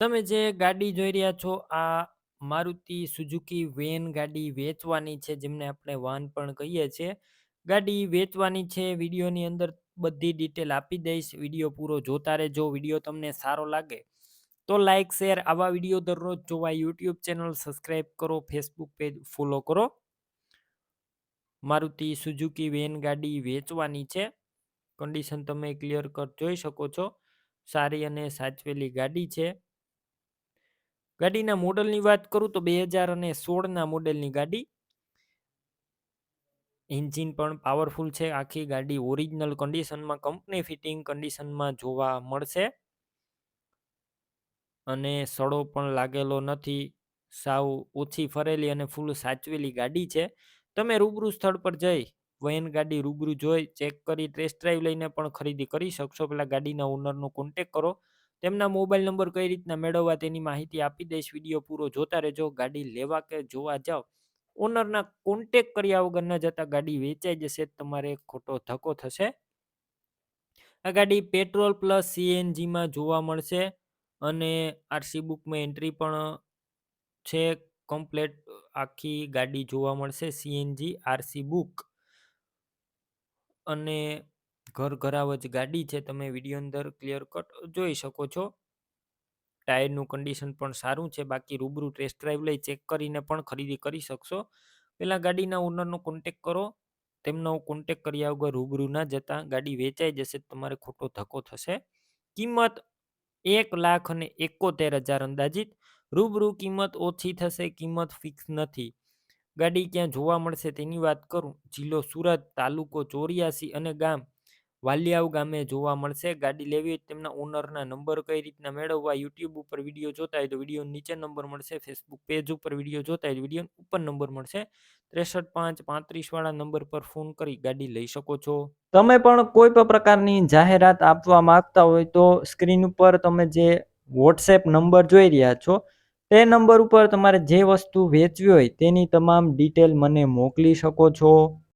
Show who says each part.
Speaker 1: તમે જે ગાડી જોઈ રહ્યા છો, આ મારુતિ સુઝુકી વેન ગાડી વેચવાની છે, જેમને આપણે વાન પણ કહીએ છીએ. ગાડી વેચવાની છે, વિડીયોની અંદર બધી ડિટેલ આપી દઈશ. વીડિયો પૂરો જોતા રહેજો, વીડિયો તમને સારો લાગે તો લાઇક શેર આવા વીડિયો દરરોજ જોવા યુટ્યુબ ચેનલ સબસ્ક્રાઈબ કરો ફેસબુક પેજ ફોલો કરો. મારુતિ સુઝુકી વેન ગાડી વેચવાની છે. કન્ડિશન તમે ક્લિયર કટ જોઈ શકો છો. સારી અને સાચવેલી ગાડી છે. ગાડીના મોડલની વાત કરું તો બે હજાર અને સોળના મોડેલની ગાડી. એન્જિન પણ પાવરફુલ છે. આખી ગાડી ઓરિજિનલ કન્ડિશનમાં, કંપની ફિટિંગ કન્ડિશનમાં જોવા મળશે. અને સડો પણ લાગેલો નથી. સાવ ઓછી ફરેલી અને ફૂલ સાચવેલી ગાડી છે. તમે રૂબરૂ સ્થળ પર જઈ, વયન ગાડી રૂબરૂ જોઈ, ચેક કરી, ટેસ્ટ ડ્રાઈવ લઈને પણ ખરીદી કરી શકશો. પેલા ગાડીના ઓનરનો કોન્ટેક કરો. તેમના મોબાઈલ નંબર કઈ રીતના મેળવવા તેની માહિતી આપી દઈશ? વીડિયો પૂરો જોતા રહેજો, ગાડી લેવા કે જોવા જાઓ ઓનરના કોન્ટેક કર્યા વગર ન જતા ગાડી વેચાઈ જશે, તમારે ખોટો ધક્કો થશે? આ ગાડી પેટ્રોલ પ્લસ સીએનજીમાં જોવા મળશે અને આરસી બુકમાં એન્ટ્રી પણ છે, કમ્પ્લેટ આખી ગાડી જોવા મળશે, સીએનજી, આરસી બુક. અને ઘર ઘરાવ જ ગાડી છે, તમે વીડિયો અંદર ક્લિયર કટ જોઈ શકો છો. ટાયરનું કન્ડિશન પણ સારું છે, બાકી રૂબરૂ ટેસ્ટ ડ્રાઈવ લઈ ચેક કરીને પણ ખરીદી કરી શકશો. પહેલાં ગાડીના ઓનરનો કોન્ટેક કરો. તેમનો કોન્ટેક કર્યા વગર રૂબરૂ ના જતા ગાડી વેચાઈ જશે, તમારે ખોટો ધક્કો થશે. કિંમત એક લાખ અને એકોતેર હજાર અંદાજિત. રૂબરૂ કિંમત ઓછી થશે, કિંમત ફિક્સ નથી. ગાડી ક્યાં જોવા મળશે તેની વાત કરું. જિલ્લો સુરત તાલુકો ચોર્યાસી અને ગામ વાલિયાવ ગામે જોવા મળશે. ગાડી લેવી હોય તેમના ઓનરના નંબર કઈ રીતના મેળવવા, યુટ્યુબ ઉપર વીડિયો જોતા હોય તો વીડિયો નીચે નંબર મળશે. ફેસબુક પેજ ઉપર વીડિયો જોતા હોય વીડિયો ઉપર નંબર મળશે. ત્રેસઠ પાંચ પાંત્રીસ વાળા નંબર પર ફોન કરી ગાડી લઈ શકો છો. તમે પણ કોઈ પણ પ્રકારની જાહેરાત આપવા માંગતા હોય તો સ્ક્રીન ઉપર તમે જે વોટ્સએપ નંબર જોઈ રહ્યા છો, તે નંબર ઉપર તમારે જે વસ્તુ વેચવી હોય તેની તમામ ડિટેલ મને મોકલી શકો છો.